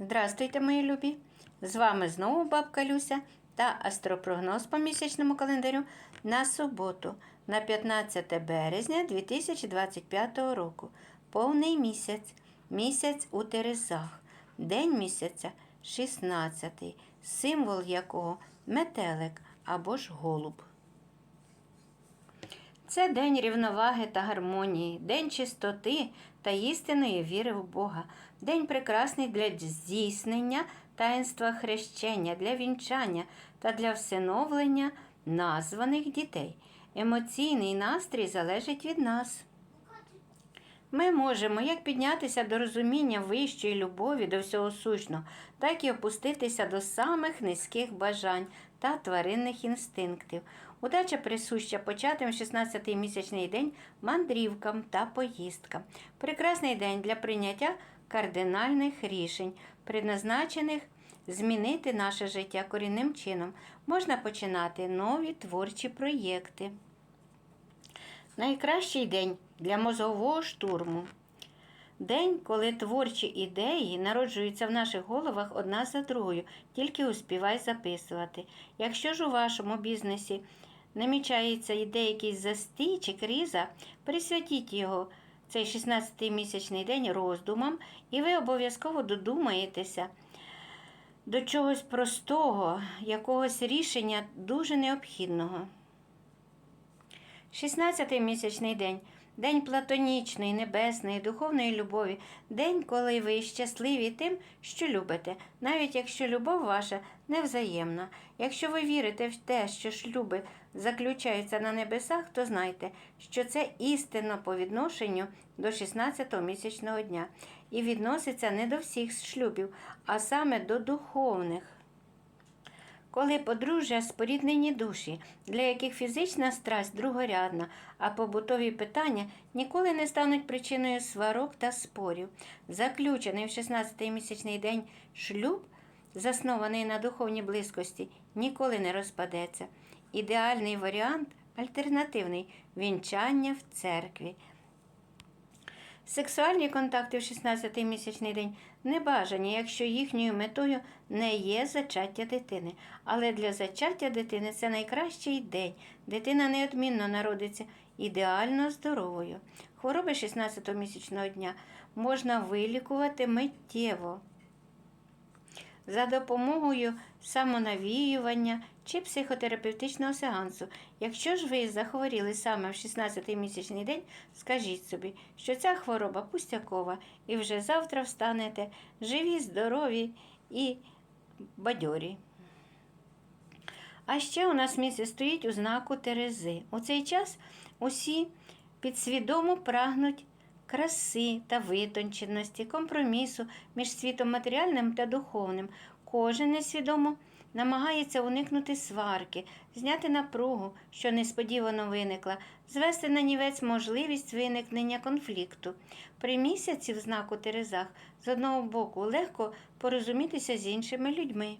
Здравствуйте, мої любі! З вами знову бабка Люся та астропрогноз по місячному календарю на суботу, на 15 березня 2025 року. Повний місяць, місяць у Терезах, день місяця 16, символ якого метелик або ж голуб. Це день рівноваги та гармонії, день чистоти та істинної віри в Бога, день прекрасний для здійснення таїнства хрещення, для вінчання та для всиновлення названих дітей. Емоційний настрій залежить від нас. Ми можемо як піднятися до розуміння вищої любові до всього сущного, так і опуститися до самих низьких бажань та тваринних інстинктів. Удача присуща початим 16-й місячний день мандрівкам та поїздкам. Прекрасний день для прийняття кардинальних рішень, предназначених змінити наше життя корінним чином. Можна починати нові творчі проєкти. Найкращий день для мозгового штурму. День, коли творчі ідеї народжуються в наших головах одна за другою, тільки успівай записувати. Якщо ж у вашому бізнесі намічається йде якийсь застій чи криза, присвятіть його. Цей 16-й місячний день роздумам, і ви обов'язково додумаєтеся до чогось простого, якогось рішення дуже необхідного. 16-й місячний день день платонічної, небесної, духовної любові, день, коли ви щасливі тим, що любите, навіть якщо любов ваша невзаємна. Якщо ви вірите в те, що шлюби заключаються на небесах, то знайте, що це істинно по відношенню до 16-го місячного дня і відноситься не до всіх шлюбів, а саме до духовних. Коли подружжя споріднені душі, для яких фізична страсть другорядна, а побутові питання ніколи не стануть причиною сварок та спорів. Заключений в 16-й місячний день шлюб, заснований на духовній близькості, ніколи не розпадеться. Ідеальний варіант альтернативний вінчання в церкві. Сексуальні контакти в 16-й місячний день не бажані, якщо їхньою метою не є зачаття дитини. Але для зачаття дитини це найкращий день. Дитина неодмінно народиться ідеально здоровою. Хвороби 16-го місячного дня можна вилікувати миттєво за допомогою самонавіювання чи психотерапевтичного сеансу. Якщо ж ви захворіли саме в 16-й місячний день, скажіть собі, що ця хвороба пустякова, і вже завтра встанете живі, здорові і бадьорі. А ще у нас місяць стоїть у знаку Терези. У цей час усі підсвідомо прагнуть краси та витонченості, компромісу між світом матеріальним та духовним. Кожен несвідомо намагається уникнути сварки, зняти напругу, що несподівано виникла, звести на нівець можливість виникнення конфлікту. При місяці в знаку Терезах з одного боку легко порозумітися з іншими людьми.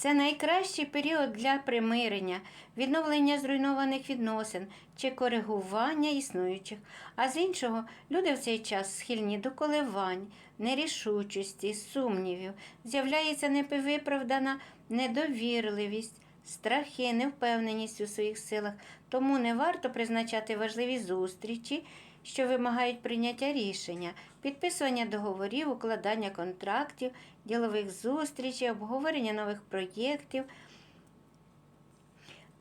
Це найкращий період для примирення, відновлення зруйнованих відносин чи коригування існуючих. А з іншого, люди в цей час схильні до коливань, нерішучості, сумнівів, з'являється непівиправдана недовірливість. Страхи, невпевненість у своїх силах, тому не варто призначати важливі зустрічі, що вимагають прийняття рішення, підписування договорів, укладання контрактів, ділових зустрічей, обговорення нових проєктів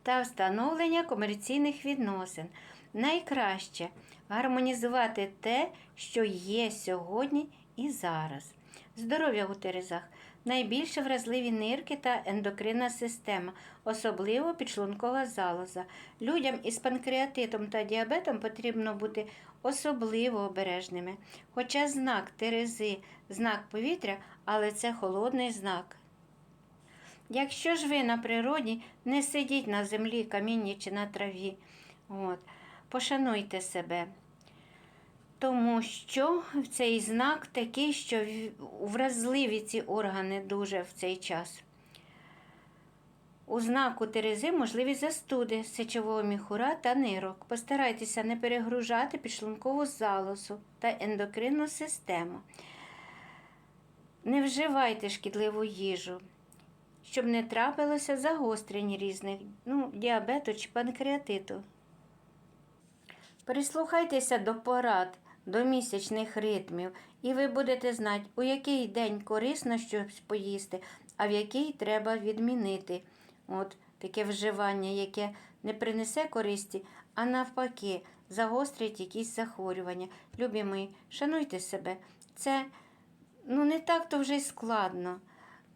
та встановлення комерційних відносин. Найкраще гармонізувати те, що є сьогодні і зараз. Здоров'я у Терезах найбільше вразливі нирки та ендокринна система, особливо підшлункова залоза. Людям із панкреатитом та діабетом потрібно бути особливо обережними. Хоча знак Терези знак повітря, але це холодний знак. Якщо ж ви на природі, не сидіть на землі, камінні чи на траві. От. Пошануйте себе. Тому що цей знак такий, що вразливі ці органи дуже в цей час. У знаку Терези можливі застуди сечового міхура та нирок. Постарайтеся не перегружати підшлункову залозу та ендокринну систему. Не вживайте шкідливу їжу, щоб не трапилося загострень різних, ну, діабету чи панкреатиту. Прислухайтеся до порад, до місячних ритмів, і ви будете знати, у який день корисно щось поїсти, а в який треба відмінити. От таке вживання, яке не принесе користі, а навпаки, загострить якісь захворювання. Любі мої, шануйте себе. Це ну, не так то вже й складно.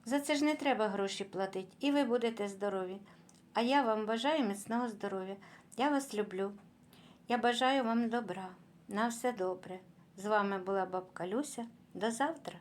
За це ж не треба гроші платити, і ви будете здорові. А я вам бажаю міцного здоров'я. Я вас люблю. Я бажаю вам добра. На все добре. З вами була бабка Люся. До завтра.